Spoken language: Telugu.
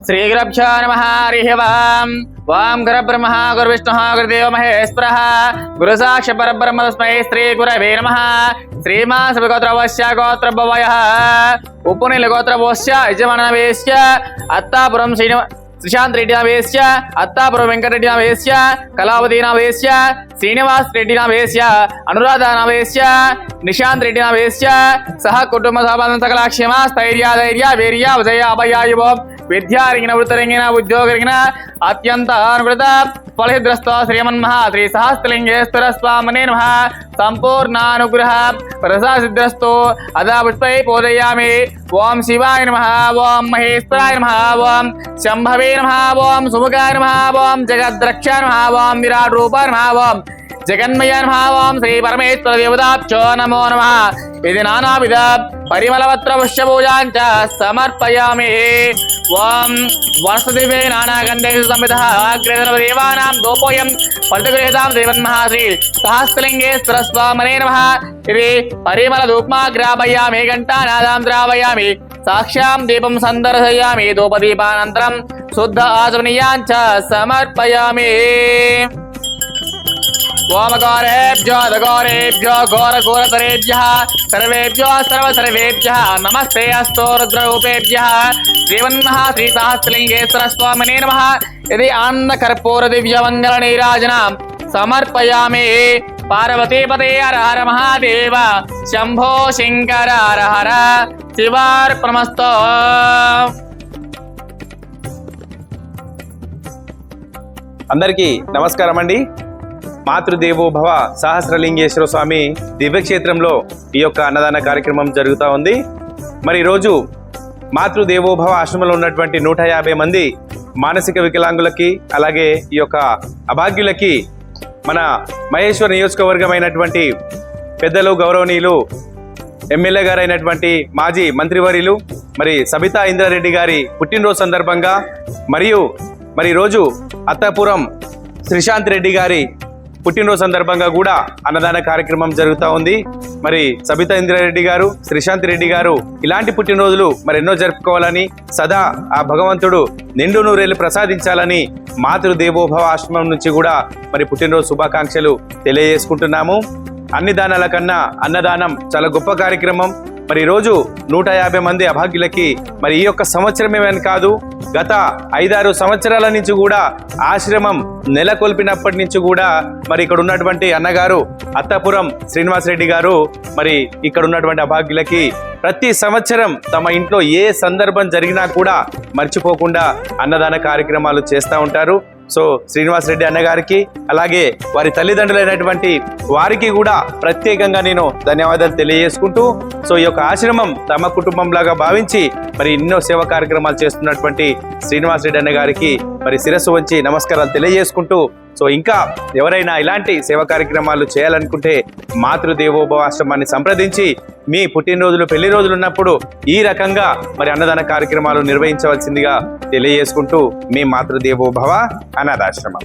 శ్రీగురభ్యో నమ హరి వాం వాం గుర బ్రహ్మ గురు విష్ణు గురుదేవ మహేశ్వర గురు సాక్ష పరబ్రహ్మ తస్మై శ్రీ గురవే నమ శ్రీమా గోత్రవశ్య గోత్రభవయ ఉపనిల గోత్రవశ్య యజమాన వేశ్య అత్తాపురం శ్రీనివా శ్రీశాంత్ రెడ్డి వేశ్య అత్తాపురం వెంకటరెడ్డి వేశ్య కళావతి వేశ్య శ్రీనివాస్ రెడ్డి వేశ్య అనురాధ వేశ్య నిశాంత్ రెడ్డి వేశ్య సహ కుటుంబ సహబాధ సకల క్షేమ స్థైర్య ధైర్య వీర్య విజయ అభయాయువ విద్యారంగిన వృత్తరంగిన ఉద్యోగరంగిన అత్యంత అనుకృత ఫలహిద్రస్త శ్రీమన్మహ శ్రీ సహస్రలింగేశ్వర స్వామినే నమ. సంపూర్ణానుగ్రహ ప్రసాసిద్రస్తో అదా పుష్పై పూజయామి ఓం శివాయ నమ ఓం మహేశ్వరాయ నమ ఓం శంభవే నమ ఓం సుముఖాయ నమ ఓం జగద్రక్ష నమ ఓం విరాట్ రూపాయ నమ ఓం జగన్మయ నమ శ్రీ పరమేశ్వర దేవతాభ్యో నమో నమ ఇది నానావిధ పరిమళవత్ర పుష్యపూజాంచ సమర్పయామి ఓం వర్షదివే నానాగంధేషు సంవిధ అగ్రదేవానాం దోపోయం పదగృహీతాం శ్రీమన్మహాశ్రీ సహస్రలింగేశ్వర స్వామనే నమ ఇది పరిమళ ధూప్మాగ్రాపయామి ఘంటానాదాం ద్రావయామి సాక్ష్యాం దీపం సందర్శయామి ధూపదీపానంతరం శుద్ధ ఆచమనీయాంచ సమర్పయామి ఓమకారేభ్యో దగోరేభ్యో ఘోర ఘోరతరేభ్య సర్వేభ్యో సర్వ సర్వేభ్య నమస్తే అస్తో రుద్రరూపేభ్య శ్రీవన్మహ శ్రీసహస్రలింగేశ్వర స్వామినే నమ ఇది ఆనంద కర్పూర దివ్య మంగళ నీరాజన సమర్పయామి పార్వతీపతే హర హర మహాదేవ శంభో శంకర హర హర శివార్పణమస్తో అందరికీ నమస్కారం అండి మాతృదేవో భవ సహస్రలింగేశ్వర స్వామి దివ్యక్షేత్రంలో ఈ యొక్క అన్నదాన కార్యక్రమం జరుగుతూ ఉంది. మరి ఈరోజు మాతృదేవో భవ ఆశ్రమంలో ఉన్నటువంటి నూట యాభై మంది మానసిక వికలాంగులకి అలాగే ఈ యొక్క అభాగ్యులకి మన మహేశ్వర నియోజకవర్గమైనటువంటి పెద్దలు గౌరవనీయులు ఎమ్మెల్యే గారైనటువంటి మాజీ మంత్రివర్యులు మరి సబితా ఇంద్రారెడ్డి గారి పుట్టినరోజు సందర్భంగా మరియు మరి రోజు అత్తాపురం శ్రీశాంత్ రెడ్డి గారి పుట్టినరోజు సందర్భంగా కూడా అన్నదాన కార్యక్రమం జరుగుతూ ఉంది. మరి సబితా ఇంద్రారెడ్డి గారు శ్రీశాంత్ రెడ్డి గారు ఇలాంటి పుట్టినరోజులు మరి ఎన్నో జరుపుకోవాలని సదా ఆ భగవంతుడు నిండు నూరేళ్ళు ప్రసాదించాలని మాతృ దేవోభవ ఆశ్రమం నుంచి కూడా మరి పుట్టినరోజు శుభాకాంక్షలు తెలియజేసుకుంటున్నాము. అన్ని దానాల కన్నా అన్నదానం చాలా గొప్ప కార్యక్రమం. మరి ఈరోజు నూట యాభై మంది అభాగ్యులకి మరి ఈ యొక్క సంవత్సరమేమని కాదు గత ఐదారు సంవత్సరాల నుంచి కూడా ఆశ్రమం నెలకొల్పినప్పటి నుంచి కూడా మరి ఇక్కడ ఉన్నటువంటి అన్నగారు అత్తాపురం శ్రీనివాసరెడ్డి గారు మరి ఇక్కడ ఉన్నటువంటి అభాగ్యులకి ప్రతి సంవత్సరం తమ ఇంట్లో ఏ సందర్భం జరిగినా కూడా మర్చిపోకుండా అన్నదాన కార్యక్రమాలు చేస్తూ ఉంటారు. సో శ్రీనివాస్ రెడ్డి అన్నగారికి అలాగే వారి తల్లిదండ్రులైనటువంటి వారికి కూడా ప్రత్యేకంగా నేను ధన్యవాదాలు తెలియజేసుకుంటూ సో ఈ యొక్క ఆశ్రమం తమ కుటుంబంలాగా భావించి మరి ఎన్నో సేవా కార్యక్రమాలు చేస్తున్నటువంటి శ్రీనివాస్ రెడ్డి అన్న గారికి మరి శిరస్సు వంచి నమస్కారాలు తెలియజేసుకుంటూ సో ఇంకా ఎవరైనా ఇలాంటి సేవా కార్యక్రమాలు చేయాలనుకుంటే మాతృదేవోభవ ఆశ్రమాన్ని సంప్రదించి మీ పుట్టినరోజులు పెళ్ళి రోజులు ఉన్నప్పుడు ఈ రకంగా మరి అన్నదాన కార్యక్రమాలు నిర్వహించవలసిందిగా తెలియజేసుకుంటూ మీ మాతృదేవోభవ అనాథాశ్రమం.